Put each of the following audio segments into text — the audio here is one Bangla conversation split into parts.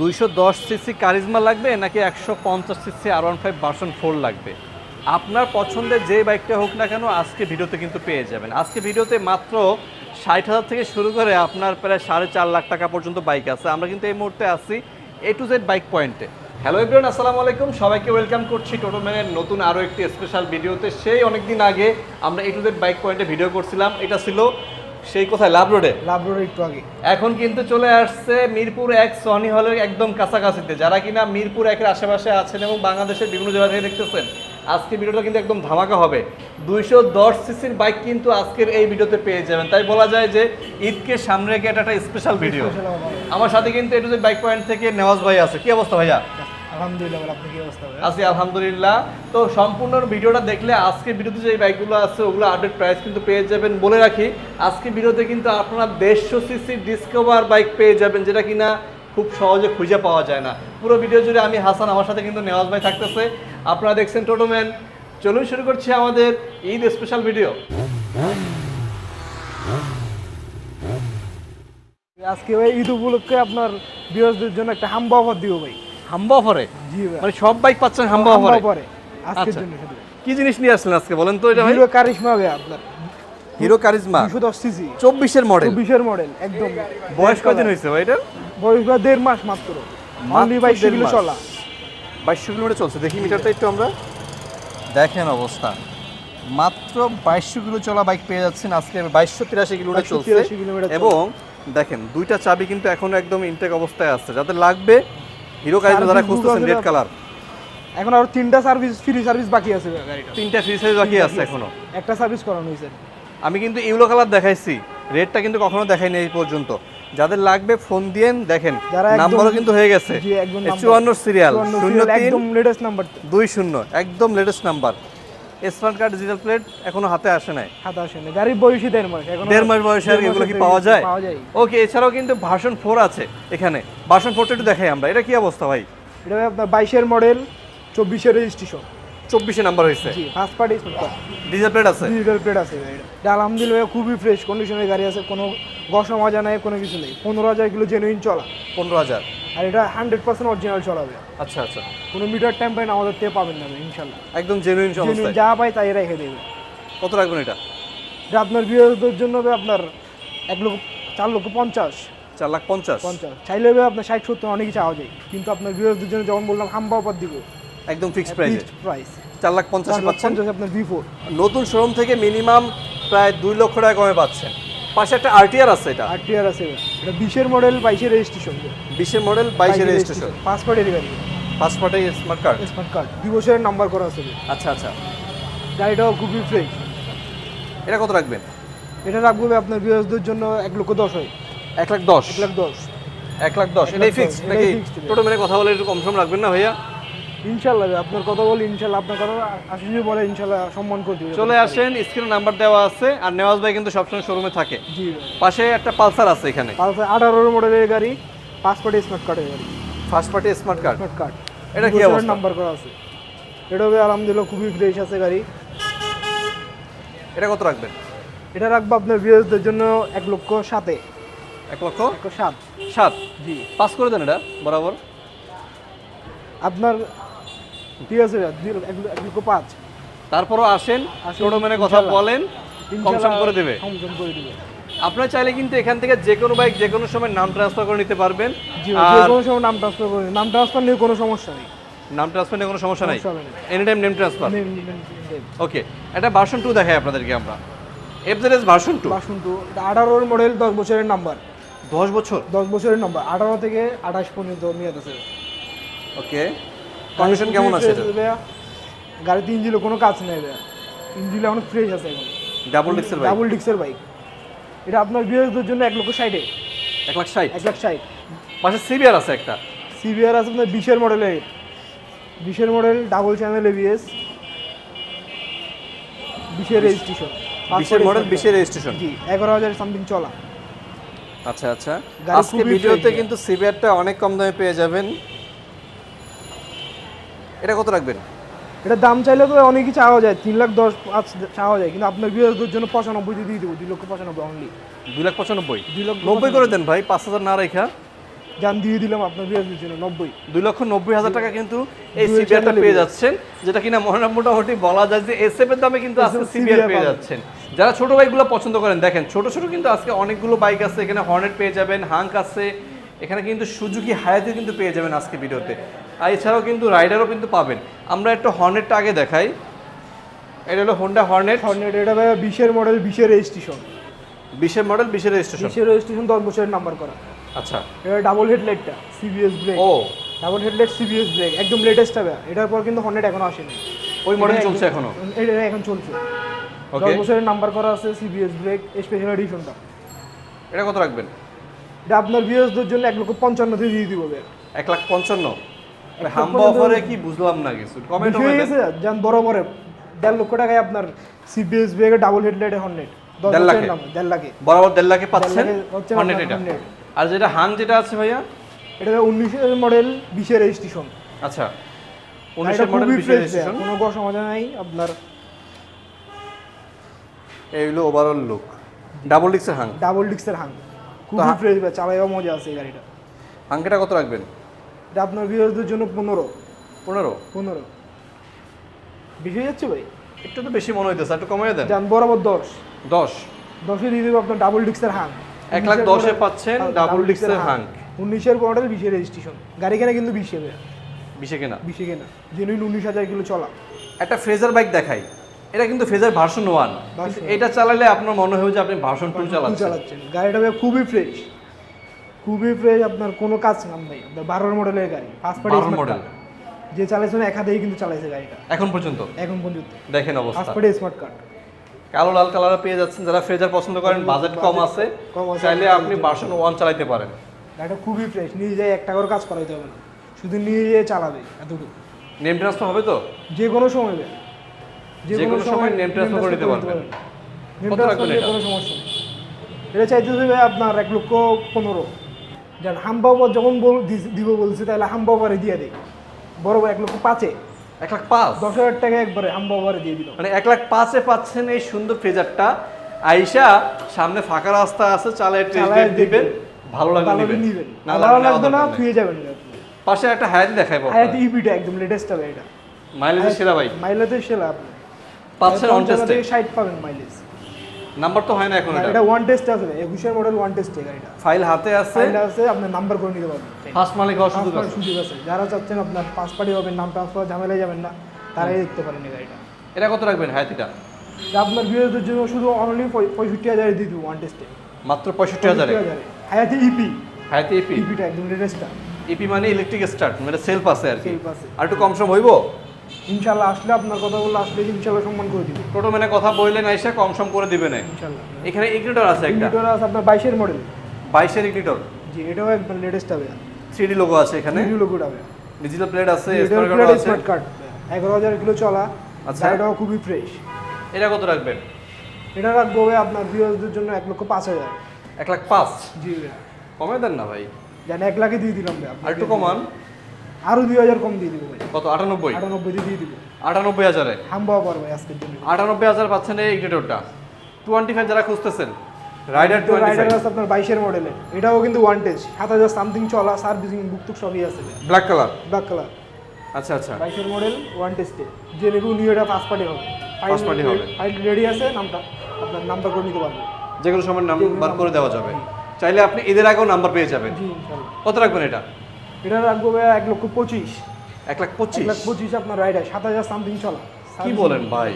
দুইশো দশ সিসি কারিজমা লাগবে নাকি একশো পঞ্চাশ সিসি আর ওয়ান ফাইভ ভার্সন ফোর লাগবে? আপনার পছন্দের যে বাইকটা হোক না কেন, আজকে ভিডিওতে কিন্তু পেয়ে যাবেন। আজকে ভিডিওতে মাত্র ষাট হাজার থেকে শুরু করে আপনার প্রায় সাড়ে চার লাখ টাকা পর্যন্ত বাইক আছে। আমরা কিন্তু এই মুহূর্তে আছি এ টু জেড বাইক পয়েন্টে হ্যালো এভরিওয়ান আসসালামু আলাইকুম। সবাইকে ওয়েলকাম করছি টোটোম্যানের নতুন আরও একটি স্পেশাল ভিডিওতে সেই অনেক দিন আগে আমরা এ টু জেড বাইক পয়েন্টে ভিডিও করছিলাম। এটা ছিল সেই কোথায়? লাভ রোডে? লাভ রোডে একটু আগে। এখন কিন্তু চলে আসছে মিরপুর এক সনি হলের একদম কাছাকাছিতে। যারা কিনা মিরপুর একের আশেপাশে আছেন এবং বাংলাদেশের বিভিন্ন জায়গা থেকে দেখতেছেন আজকে ভিডিওটা কিন্তু একদম ধামাকা হবে। দুইশো দশ সিসির বাইক কিন্তু আজকের এই ভিডিওতে পেয়ে যাবেন। তাই বলা যায় যে ঈদকে সামনে রেখে এটা একটা স্পেশাল ভিডিও আমার সাথে কিন্তু এটু বাইক পয়েন্ট থেকে নেওয়াজ ভাই আছে। কি অবস্থা ভাইয়া? আলহামদুলিল্লাহ আপনি কি অবস্থা আছি আলহামদুলিল্লাহ। তো সম্পূর্ণ ভিডিওটা দেখলে আজকে ভিডিওতে যে বাইকগুলো আছে ওগুলো আপডেট প্রাইস কিন্তু পেয়ে যাবেন বলে রাখি। আজকে ভিডিওতে কিন্তু আপনারা দেড়শো সিসি ডিসকভার বাইক পেয়ে যাবেন যেটা কিনা খুব সহজে খুঁজে পাওয়া যায় না। পুরো ভিডিও জুড়ে আমি হাসান আমার সাথে কিন্তু নেওয়াজ ভাই থাকতেছে। আপনারা দেখছেন টোটোম্যান চলুন শুরু করছি আমাদের ঈদ স্পেশাল ভিডিও আজকে ভাই ঈদ উপলক্ষে আপনার বিরোধীদের জন্য একটা হাম্বা অফার দিব ভাই। হাম্বা অফারে মানে সব বাইক পাচ্ছেন হাম্বা অফারে আজকের আচ্ছা। জন্য কি জিনিস নিয়ে আসলেন আজকে বলেন তো এটা হিরো কারিশমা ভাই আপনার। হিরো কারিজমা দুশো দশ সিসি চব্বিশের মডেল মডেল একদম। বয়স হয়েছে ভাই এটার? বয়স ভাই দেড় মাস মাত্র। অনলি কিলো চলা। চলছে। দেখি মিটারটা একটু আমরা। দেখেন অবস্থা। মাত্র বাইশশো কিলো চলা বাইক পেয়ে যাচ্ছেন। আজকে বাইশশো তিরাশি কিলোমিটার চলছে। কিলোমিটার এবং দেখেন দুইটা চাবি কিন্তু এখনও একদম ইনটেক অবস্থায় আছে। যাদের লাগবে হিরো কারিজমা যারা খুঁজতেছেন রেড কালার এখন আর তিনটা সার্ভিস ফ্রি সার্ভিস বাকি আছে গাড়িটা তিনটা ফ্রি সার্ভিস বাকি আছে এখনও। একটা সার্ভিস করানো হয়েছে। আমি কিন্তু ইউলো কালার দেখাইছি। রেডটা কিন্তু কখনো দেখাইনি এই পর্যন্ত। যাদের লাগবে ফোন দিয়েন দেখেন নাম্বারও কিন্তু হয়ে গেছে। চুয়ান্ন সিরিয়াল শূন্য একদম লেটেস্ট নাম্বার দুই শূন্য একদম latest number smart card digital plate এখনও হাতে আসে নাই। হাতে আসে না গাড়ির বয়সই দেড় মাস। এখন দেড় মাস বয়সে আর এগুলো কি পাওয়া যায়? পাওয়া যায়। ওকে এছাড়াও কিন্তু ভার্সন ফোর আছে এখানে। ভার্সন ফোরটা একটু দেখাই আমরা। এটা কি অবস্থা ভাই? এটা আপনার বাইশের মডেল চব্বিশের রেজিস্ট্রেশন চব্বিশে নাম্বার হয়েছে। জি ফার্স্ট পার্টি ডিজিটাল প্লেট আছে? ডিজিটাল প্লেট আছে ভাই। এটা। আলহামদুলিল্লাহ খুবই ফ্রেশ কন্ডিশনের গাড়ি আছে। কোনো গসা মজা নাই কোনো কিছু নেই। পনেরো হাজার কিলো জেনুইন চলা। পনেরো হাজার। আর এটা হান্ড্রেড পার্সেন্ট অরিজিনাল চলাবে। আচ্ছা আচ্ছা। কোনো মিটার টাইম পাইন আমাদের থেকে পাবেন না ইনশাল্লাহ। একদম জেনুইন জেনুইন যা পাই তাই রেখে দেবে। কত রাখবেন এটা? এটা আপনার বিয়েদের জন্য হবে আপনার এক লক্ষ চার লক্ষ পঞ্চাশ। চার লাখ পঞ্চাশ? পঞ্চাশ। চাইলে হবে আপনার ষাট সত্তর অনেকই চাওয়া যায়। কিন্তু আপনার বিয়েদের জন্য যখন বললাম হাম্বা অফার দিব। একদম ফিক্সড প্রাইসে প্রাইস চার লাখ পঞ্চাশে পাচ্ছেন? আপনার ভি ফোর নতুন শোরুম থেকে মিনিমাম প্রায় দুই লক্ষ টাকা কমে পাচ্ছেন। পাশে একটা আরটিআর আছে এটা। আর টিআর আছে। এটা। বিশের মডেল বাইশের রেজিস্ট্রেশন বিশের মডেল বাইশের রেজিস্ট্রেশন পাসপোর্টের গাড়ি first party smart card smart card দুই বছরের নাম্বার করা আছে আচ্ছা আচ্ছা। গাড়িটাও খুবই ফ্রেশ এটা কত রাখবেন? এটা রাখব আপনার বিরোধীদের জন্য এক লক্ষ দশ হয়। এক লাখ দশ? এক লাখ দশ। এক লাখ দশ। এটাই লাখ ফিক্সড নাকি টোটো মেরে কথা বলে একটু কম সম রাখবেন না ভাইয়া? ইনশাল্লাহ আপনার কথা বলি ইনশাল্লাহ আপনার কথা আশিস বলে ইনশাল্লাহ সম্মান করে দিবে চলে আসেন স্ক্রিনে নাম্বার দেওয়া আছে আর নেওয়াজ ভাই কিন্তু সবসময় শোরুমে থাকে। জি পাশে একটা পালসার আছে এখানে। পালসার আঠারো মডেলের গাড়ি পাসপোর্টে স্মার্ট কার্ডের গাড়ি। First party smart card smart card এটা কি অবস্থা? নাম্বার করা আছে। এটা হবে আলহামদুলিল্লাহ খুবই ফ্রেশ আছে গাড়ি। এটা কত রাখবেন? এটা রাখব আপনার বিরোধীদের জন্য এক লক্ষ সাতে। এক লক্ষ? সাত। সাত? জি। পাস করে দেন এটা বরাবর। আপনার ঠিক আছে এক লক্ষ পাঁচ। তারপরও আসেন আসেন, কথা বলেন কম সম করে দেবে। কম করে দিবে। আপনারা চাইলে কিন্তু এখান থেকে যে কোনো বাইক যে কোনো সময় নাম ট্রান্সফার করে নিতে পারবেন। যে কোনো সময় নাম ট্রান্সফার করে নাম ট্রান্সফার নিয়ে কোনো সমস্যা নেই। নাম ট্রান্সফার নিয়ে কোনো সমস্যা নাই। Any time name transfer. Okay এটা ভার্সন টু দেখাই আপনাদেরকে আমরা। FZS version two version two এটা আঠারোর মডেল দশ বছরের নাম্বার দশ বছর? দশ বছরের নাম্বার আঠারো থেকে আঠাশ পর্যন্ত মেয়াদ আছে ওকে কন্ডিশন কেমন আছে এটা? ভাইয়া? গাড়িতে ইঞ্জিনে কোনো কাজ নেই ভাইয়া। ইঞ্জিনে এখন ফ্রেশ আছে এখন। ডাবল ডিক্সের বাইক ডাবল ডিক্সের বাইক এটা আপনার বিয়েদের জন্য এক লক্ষ ষাটে এক লাখ ষাট? এক লাখ ষাট। পাশে সিবিআর আছে একটা? সিবিআর আছে আপনার বিশের মডেলের বিশের মডেল ডাবল চ্যানেল এবিএস বিশের রেজিস্ট্রেশন বিশের মডেল বিশের রেজিস্ট্রেশন জি এগারো হাজার সামথিং চলা। আচ্ছা আচ্ছা। গাড়ি আজকে ভিডিওতে কিন্তু সিবিআরটা অনেক কম দামে পেয়ে যাবেন। এটা কত রাখবেন? এটা দাম চাইলে তো অনেকই চাওয়া যায় তিন লাখ দশ পাঁচ চাওয়া যায় কিন্তু আপনার বিয়েদের জন্য পঁচানব্বই দিয়ে দিয়ে দেবো দুই লক্ষ পঁচানব্বই অনলি দুই লাখ পঁচানব্বই? দুই লক্ষ নব্বই করে দেন ভাই পাঁচ হাজার না রেখা। যান দিয়ে দিলাম আপনার বিয়াজের জন্য নব্বই। দুই লক্ষ নব্বই হাজার টাকা কিন্তু এই সিবিআরটা পেয়ে যাচ্ছেন যেটা কিনা মনে মোটামুটি বলা যায় যে এসএফ এর দামে কিন্তু আজকে সিবিআর পেয়ে যাচ্ছেন। যারা ছোট বাইকগুলো পছন্দ করেন দেখেন ছোট ছোট কিন্তু আজকে অনেকগুলো বাইক আছে এখানে হর্নেট পেয়ে যাবেন হাঙ্ক আছে এখানে কিন্তু সুজুকি হায়াতে কিন্তু পেয়ে যাবেন আজকে ভিডিওতে। আর এছাড়াও কিন্তু রাইডারও কিন্তু পাবেন। আমরা একটু হর্নেটটা আগে দেখাই। এটা হলো হোন্ডা হর্নেট হর্নেট এটা বিশের মডেল বিশের রেজিস্ট্রেশন বিশের মডেল বিশের রেজিস্ট্রেশন বিশের রেজিস্ট্রেশন দশ বছরের নাম্বার করা। আচ্ছা। এটা ডাবল হেডলাইটটা সিবিএস ব্রেক ও। ডাবল হেডলাইট সিবিএস ব্রেক একদম লেটেস্ট হবে এটার পর কিন্তু হর্নেট এখনও আসেনি। ওই মডেল চলছে এখনও? এটা এখন চলছে। ওকে দশ বছরের নাম্বার করা আছে সিবিএস ব্রেক স্পেশাল এডিশনটা এটা কত রাখবেন? এটা আপনার বিএসদের জন্য এক লক্ষ পঞ্চান্নতে দিয়ে দিব এক লাখ পঞ্চান্ন? হাম্বা পঞ্চান্ন। অফারে কি বুঝলাম না কিছু কমেন্ট হয়ে গেছে যান বড় বড় দেড় লক্ষ টাকায় আপনার সিবিএস ব্রেক ডাবল হেডলাইটের হর্নেট দেড় লাখে? দেড় লাখে। বরাবর দেড় লাখে পাচ্ছেন? হর্নেট এটা? আর যেটা হাং যেটা আছে ভাইয়া? এটা উনিশের মডেল বিশের রেজিস্ট্রেশন আচ্ছা। উনিশের মডেল বিশের রেজিস্ট্রেশন কোনো গসা মজা নাই আপনার এই হলো overall look double ডিক্সের Hang? Double ডিক্সের Hang. খুবই হা- ফ্রেশ চালাইও মজা আছে এই গাড়িটা। হাঙ্কেটা কত রাখবেন? এটা আপনার বিয়ারদের জন্য পনেরো। পনেরো? পনেরো। বেশি হয়ে যাচ্ছে ভাই? একটু তো বেশি মনে হইতেছে একটু কমিয়ে দেন। যান বরাবর দশ। দশ। দশে দিয়ে দেবো আপনার ডাবল ডিক্সের হাং এক লাখ দশে পাচ্ছেন ডাবল ডিক্সের হাং উনিশের মডেল বিশের রেজিস্ট্রেশন গাড়ি কেনা কিন্তু বিশে বিশে কেনা? বিশে কেনা। জেনুইন উনিশ হাজার কিলো চলা। একটা ফ্রেজার বাইক দেখাই। এটা কিন্তু ফ্রেজার ভার্সন ওয়ান এটা চালালে আপনার মনে হয় যে আপনি ভার্সন টু চালাচ্ছেন। গাড়িটা খুবই ফ্রেশ খুবই ফ্রেশ আপনার কোনো কাজ নাম নাই। আপনার বারোর মডেলের গাড়ি ফার্স্ট পার্টি 12 যে চালাইছে না এক হাতেই কিন্তু চালাইছে গাড়িটা। এখন পর্যন্ত? এখন পর্যন্ত। দেখেন ফার্স্ট অবস্থা পার্টি স্মার্ট কার্ড কালো লাল কালার পেয়ে যাচ্ছেন। যারা ফ্রেজার পছন্দ করেন বাজেট কম আছে চাইলে আপনি ভার্সন ওয়ান চালাতে পারেন। গাড়িটা খুবই ফ্রেশ নিয়ে যায় একটা করে কাজ করাইতে হবে না। শুধু নিয়ে যেয়ে চালাবে এতটুকু। নেম ট্রান্সফার হবে তো? যে কোনো সময়। যে কোনো সময় name transfer করে দিতে পারবেন। Name transfer? কোনো সমস্যা নেই এটা? চাইতে হবে আপনার এক লক্ষ পনেরো। যান হামবাবার যখন বল দিব বলছে তাহলে হামবাবারে দিয়ে দেয় বড় ভাই এক লক্ষ পাঁচে। এক লাখ পাঁচ? দশ হাজার টাকা একবারে হামবাবারে দিয়ে দিল। মানে এক লাখ পাঁচে পাচ্ছেন এই সুন্দর ফ্রেজারটা আইসা সামনে ফাঁকা রাস্তা আছে চালায় টেস্ট দিবেন। ভালো লাগবে নিবেন। না ভালো লাগবে না ফিরে যাবেন। পাশে একটা হায়াত দেখাই হায়াত ইপিটা একদম লেটেস্ট হবে এটা। মাইলেজের সেরা বাইক মাইলেজের সেরা আপনি। পাচ্ছেন অন টেস্টে ষাট পাবেন মাইলেজ নাম্বার তো হয় না এখন এটা এটা ওয়ান টেস্ট আছে একুশের মডেল ওয়ান টেস্টে গাড়িটা। ফাইল হাতে আছে। ফাইলটা আছে আপনার নাম্বার করে নিতে পারবেন। ফার্স্ট মালিক হওয়ার সুযোগ আছে। সুযোগ আছে। যারা চাচ্ছেন আপনার পাঁচ পার্টি হবেন নাম ট্রান্সফার ঝামেলায় যাবেন না তারাই দেখতে পারেন এই গাড়িটা। এটা কত রাখবেন হায়াতিটা এটা? আপনার বিয়েদের জন্য শুধু অনলি পঁয়ষট্টি হাজারে দিয়ে দিব ওয়ান টেস্টে মাত্র পঁয়ষট্টি হাজারে? হায়াতে ইপি হায়াতি ইপি ইপিটা একদম লেটেস্টটা ইপি মানে ইলেকট্রিক স্টার্ট মানে সেলফ আছে আর কি। আর একটু কম সম হইব? ইনশাল্লাহ আসলে আপনার কথা বললে আসলে ইনশাল্লাহ সম্মান করে দিব। টোটো মানে কথা বললেন আইসা কম সম করে দিবেন ইনশাল্লাহ। এখানে ইগনিটর আছে একটা। ইন্ডিটোর আছে আপনার বাইশের মডেল বাইশের ইগনিটর? জি এটাও একদম লেটেস্ট হবে। থ্রি লোগো আছে এখানে। ভিডিও লোগোটা হবে। ডিজিটাল প্লেট আছে স্মার্ট কার্ড এগারো হাজার কিলো চলা। আচ্ছা। গাড়িটাও খুবই ফ্রেশ এটা কত রাখবেন? এটা রাখব ভাই আপনার ভিউয়ারদের জন্য এক লক্ষ পাঁচ হাজার। এক লাখ পাঁচ? জি ভাই। কমে দেন না ভাই। জানি এক লাখে দিয়ে দিলাম ভাই আর একটু কমান। আরও দুই হাজার কম দিয়ে দিব ভাই। কত? আটানব্বই? আটানব্বই দিয়ে দিব। আটানব্বই হাজারে? হামবাও পারব আজকের জন্য। আটানব্বই হাজার পাচ্ছেন এই ইগনিটরটা টোয়েন্টি ফাইভ যারা খুঁজতেছেন রাইডার টোয়েন্টি রাইডার আছে আপনার বাইশের মডেলের এটাও কিন্তু ওয়ান সাত হাজার সামথিং চলা সার্ভিসিং বুকটুক সবই আছে। ব্ল্যাক কালার ব্ল্যাক কালার আচ্ছা আচ্ছা। বাইশের মডেল ওয়ান টেস্টে যে নেবু নিউ এটা ফার্স্ট পার্টি হবে। First party হবে। ফাইল রেডি আছে নামটা। আপনার নামটা করে নিতে পারব যে কোনো সময় নাম্বার করে দেওয়া যাবে। চাইলে আপনি এদের আগেও নাম্বার পেয়ে যাবেন। কত রাখবেন এটা? এটা রাখব ভাই এক লক্ষ পঁচিশ। এক লাখ পঁচিশ লাখ পঁচিশ? আপনার রাইডার সাত হাজার সামথিং চলা। কি বলেন ভাই?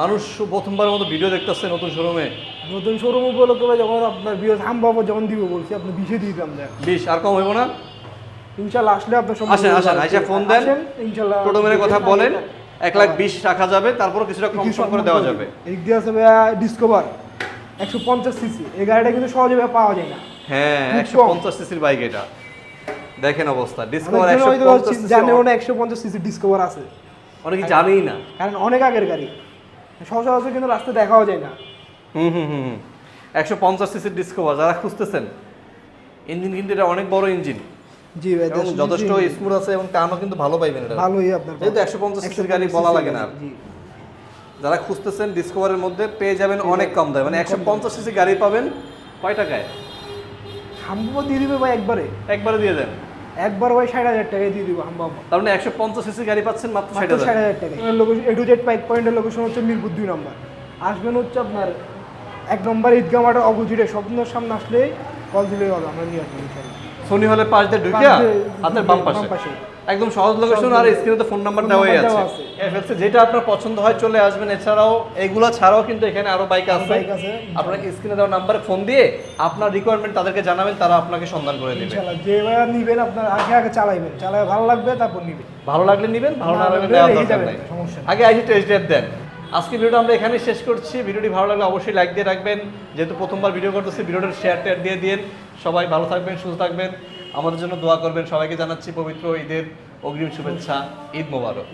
মানুষ প্রথমবারের মতো ভিডিও দেখতেছে নতুন শোরুমে নতুন শোরুম উপলক্ষে ভাই যখন আপনার বিয়ে হাম যখন দিব বলছি আপনি বিশে দিয়ে দিলাম দেখ। বিশ আর কম হইব না? ইনশাল্লাহ আসলে আপনার আসেন, আসেন, আইসা ফোন দেন। ইনশাল্লাহ টোটো মেরে কথা বলেন। এক লাখ বিশ রাখা যাবে তারপর কিছুটা কম করে দেওয়া যাবে। এদিক দিয়ে আছে ভাইয়া ডিসকভার একশো পঞ্চাশ সিসি এই গাড়িটা কিন্তু সহজে পাওয়া যায় না। হ্যাঁ একশো। পঞ্চাশ সিসির বাইক এটা। দেখেন অবস্থা ডিসকভার অনেকজন একশো হয়তো পঞ্চাশ জানেও না একশো পঞ্চাশ সিসি ডিসকভার আছে। অনেকে জানেই না। কারণ অনেক আগের গাড়ি। সচরাচর কিন্তু রাস্তায় দেখাও যায় না। হুম হুম হুম হুম। একশো পঞ্চাশ সিসির ডিসকভার যারা খুঁজতেছেন ইঞ্জিন কিন্তু এটা অনেক বড় ইঞ্জিন। জি ভাই যথেষ্ট স্মুথ আছে এবং টানও কিন্তু ভালো পাইবেন এটা। ভালোই আপনার যেহেতু একশো পঞ্চাশ সিসির গাড়ি বলা লাগে না। যারা খুঁজতেছেন ডিসকভারের মধ্যে পেয়ে যাবেন অনেক কম দামে। মানে একশো পঞ্চাশ সিসি গাড়ি পাবেন কয় টাকায়? হাম্বাবা দিয়ে দিবে ভাই একবারে। একবারে দিয়ে দেন। একবার ভাই ষাট হাজার টাকায় দিয়ে দিব তার মানে একশো পঞ্চাশ সিসি গাড়ি পাচ্ছেন মাত্র ষাট হাজার। টাকা location A to Z bike পয়েন্টের লোকেশন হচ্ছে মিরপুর দুই নম্বর। আসবেন হচ্ছে আপনার এক নম্বর ঈদগাহ মাঠের অপোজিটে। স্বপ্নের সামনে আসলে কল দিলেই হবে আমরা নিয়ে আসব সোনি হলে পাশ দিয়ে ঢুকিয়া পাশ হাতের ঢুকে বাম পাশে। একদম সহজ লোকেশন আর স্ক্রিনে তো ফোন নাম্বার দেওয়াই আছে। দেওয়া আছে। এফএলসি যেটা আপনার পছন্দ হয় চলে আসবেন। এছাড়াও এগুলা ছাড়াও কিন্তু এখানে আরও বাইক আছে। আপনার স্ক্রিনে দেওয়া নাম্বারে ফোন দিয়ে আপনার রিকোয়ারমেন্ট তাদেরকে জানাবেন তারা আপনাকে সন্ধান করে দেবে। যে নিবেন আপনার আগে আগে চালাইবেন। চালায় ভালো লাগবে তারপর নিবেন। ভালো লাগলে নিবেন ভালো না লাগলে নেওয়ার দরকার নাই। আগে আইসি টেস্ট ড্রাইভ দেন। আজকে ভিডিওটা আমরা এখানেই শেষ করছি। ভিডিওটি ভালো লাগলে অবশ্যই লাইক দিয়ে রাখবেন। যেহেতু প্রথমবার ভিডিও করতেছি ভিডিওটা শেয়ার টেয়ার দিয়ে দিন সবাই ভালো থাকবেন সুস্থ থাকবেন। আমাদের জন্য দোয়া করবেন। সবাইকে জানাচ্ছি পবিত্র ঈদের অগ্রিম শুভেচ্ছা। ঈদ মোবারক।